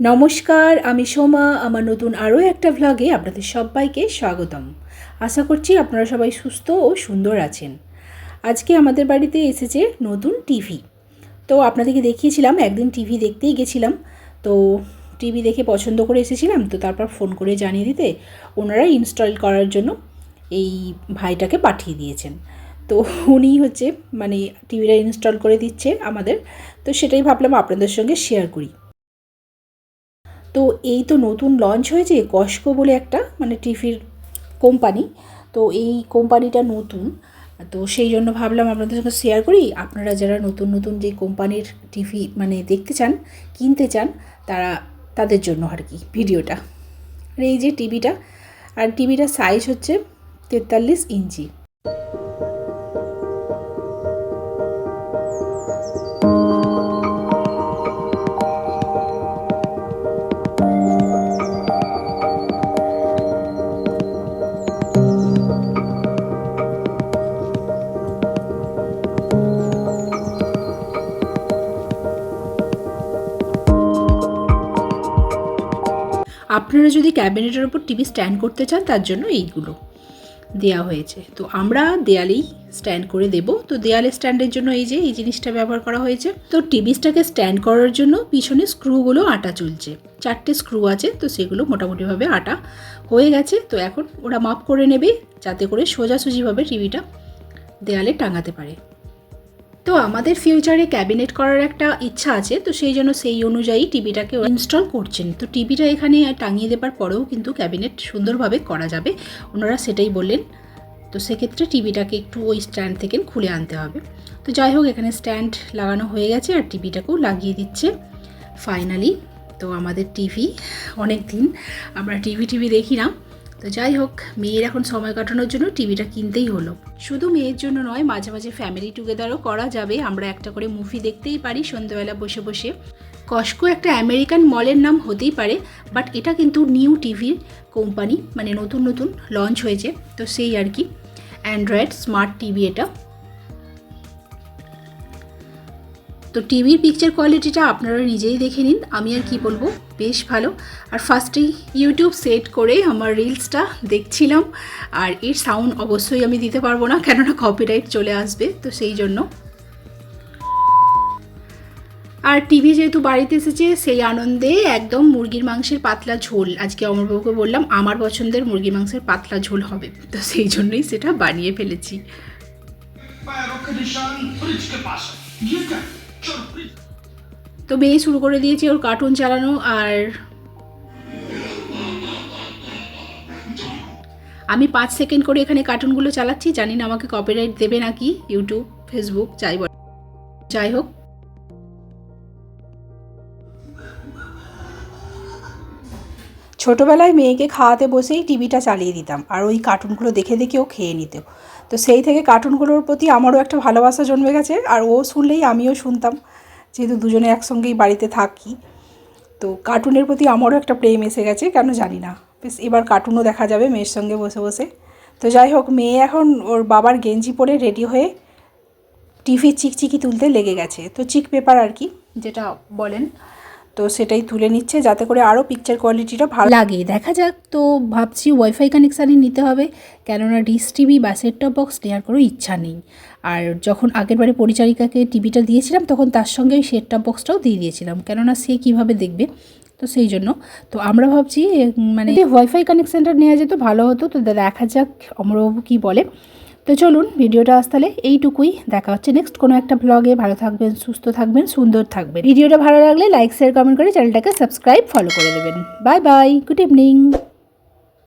নমস্কার, আমি সোমা। আমার নতুন আরও একটা ভ্লগে আপনাদের সবাইকে স্বাগতম। আশা করছি আপনারা সবাই সুস্থ ও সুন্দর আছেন। আজকে আমাদের বাড়িতে এসেছে নতুন টিভি। তো আপনাদেরকে দেখিয়েছিলাম, একদিন টিভি দেখতেই গেছিলাম। তো টিভি দেখে পছন্দ করে এসেছিলাম, তো তারপর ফোন করে জানিয়ে দিতে ওনারা ইনস্টল করার জন্য এই ভাইটাকে পাঠিয়ে দিয়েছেন। তো উনিই হচ্ছে মানে টিভিটা ইনস্টল করে দিচ্ছে আমাদের। তো সেটাই ভাবলাম আপনাদের সঙ্গে শেয়ার করি। তো এই তো নতুন লঞ্চ হয়েছে কস্কো বলে একটা মানে টিভির কোম্পানি তো এই কোম্পানিটা নতুন। তো সেই জন্য ভাবলাম আপনাদের সঙ্গে শেয়ার করি। আপনারা যারা নতুন নতুন যে কোম্পানির টিভি মানে দেখতে চান, কিনতে চান, তারা তাদের জন্য আর কি ভিডিওটা। আর এই যে টিভিটা আর টিভিটার সাইজ হচ্ছে তেতাল্লিশ ইঞ্চি। আপনারা যদি ক্যাবিনেটের ওপর টিভি স্ট্যান্ড করতে চান, তার জন্য এইগুলো দেয়া হয়েছে। তো আমরা দেয়ালেই স্ট্যান্ড করে দেব। তো দেয়ালে স্ট্যান্ডের জন্য এই যে, এই জিনিসটা ব্যবহার করা হয়েছে। তো টিভিসটাকে স্ট্যান্ড করার জন্য পিছনে স্ক্রুগুলো আটা চলছে। চারটে স্ক্রু আছে, তো সেগুলো মোটামুটিভাবে আটা হয়ে গেছে। তো এখন ওরা মাপ করে নেবে, যাতে করে সোজাসুজিভাবে টিভিটা দেয়ালে টাঙাতে পারে। তো আমাদের ফিউচারে ক্যাবিনেট করার একটা ইচ্ছা আছে, তো সেই জন্য সেই অনুযায়ী টিভিটাকে ইনস্টল করছেন। তো টিভিটা এখানে টাঙিয়ে দেবার পরেও কিন্তু ক্যাবিনেট সুন্দরভাবে করা যাবে। ওনারা সেটাই বললেন। তো সেক্ষেত্রে টিভিটাকে একটু ওই স্ট্যান্ড থেকে খুলে আনতে হবে। তো যাই হোক, এখানে স্ট্যান্ড লাগানো হয়ে গেছে আর টিভিটাকেও লাগিয়ে দিচ্ছে। ফাইনালি তো আমাদের টিভি অনেক দিন আমরা টিভি টিভি দেখি না। তো যাই হোক, মেয়ের এখন সময় কাটানোর জন্য টিভিটা কিনতেই হলো। শুধু মেয়ের জন্য নয়, মাঝে মাঝে ফ্যামিলি টুগেদারও করা যাবে। আমরা একটা করে মুভি দেখতেই পারি সন্ধ্যাবেলা বসে বসে। কস্কো একটা আমেরিকান মলের নাম হতেই পারে বাট এটা কিন্তু নিউ টিভির কোম্পানি মানে নতুন নতুন লঞ্চ হয়েছে। তো সেই আর কি। অ্যান্ড্রয়েড স্মার্ট টিভি এটা। তো টিভির পিকচার কোয়ালিটিটা আপনারা নিজেই দেখে নিন, আমি আর কি বলব, বেশ ভালো। আর ফার্স্টেই ইউটিউব সেট করে আমার রিলসটা দেখছিলাম, আর এর সাউন্ড অবশ্যই আমি দিতে পারব না, কেননা কপিরাইট চলে আসবে, তো সেই জন্য। আর টিভি যেহেতু বাড়িতে এসেছে, সেই আনন্দে একদম মুরগির মাংসের পাতলা ঝোল, আজকে অমরবাবুকে বললাম, আমার পছন্দের মুরগির মাংসের পাতলা ঝোল হবে, তো সেই জন্যই সেটা বানিয়ে ফেলেছি। তো মেয়ে শুরু করে দিয়েছে ওর কার্টুন চালানো আর আমি পাঁচ সেকেন্ড করে এখানে কার্টুনগুলো চালাচ্ছি। জানি না আমাকে কপিরাইট দেবে নাকি ইউটিউব ফেসবুক যাই যাই হোক। ছোটোবেলায় মেয়েকে খাওয়াতে বসেই টিভিটা চালিয়ে দিতাম, আর ওই কার্টুনগুলো দেখে দেখেও খেয়ে নিত। তো সেই থেকে কার্টুনগুলোর প্রতি আমারও একটা ভালোবাসা জন্মে গেছে, আর ও শুনলেই আমিও শুনতাম, যেহেতু দুজনে একসঙ্গেই বাড়িতে থাকি। তো কার্টুনের প্রতি আমারও একটা প্রেম এসে গেছে, কেন জানি না। বেশ, এবার কার্টুনও দেখা যাবে মেয়ের সঙ্গে বসে বসে। তো যাই হোক, মেয়ে এখন ওর বাবার গেঞ্জি পরে রেডি হয়ে টিভির চিকচিকি তুলতে লেগে গেছে। তো চিক পেপার আর কি, যেটা বলেন। তো সেটাই তুলে নিচ্ছে যাতে করে আরও পিকচার কোয়ালিটিটা ভালো লাগে। দেখা যাক তো ভাবছি ওয়াইফাই কানেকশানই নিতে হবে। কেননা ডিস টিভি বা সেটটপ বক্স নেওয়ার কোনো ইচ্ছা নেই। আর যখন আগের বারে পরিচারিকাকে টিভিটা দিয়েছিলাম তখন তার সঙ্গে ওই সেটটপ বক্সটাও দিয়ে দিয়েছিলাম। কেননা সে কীভাবে দেখবে? তো সেই জন্য। তো আমরা ভাবছি মানে ওয়াইফাই কানেকশানটা নেওয়া যেত ভালো হতো। তো দেখা যাক অমরবাবু কী বলে। তো চলুন ভিডিওটা আজ তাহলে এইটুকুই দেখা হচ্ছে নেক্সট কোনো একটা ব্লগে ভালো থাকবেন, সুস্থ থাকবেন, সুন্দর থাকবেন। ভিডিওটা ভালো লাগলে লাইক শেয়ার কমেন্ট করে চ্যানেলটাকে সাবস্ক্রাইব ফলো করে দেবেন। Bye bye good evening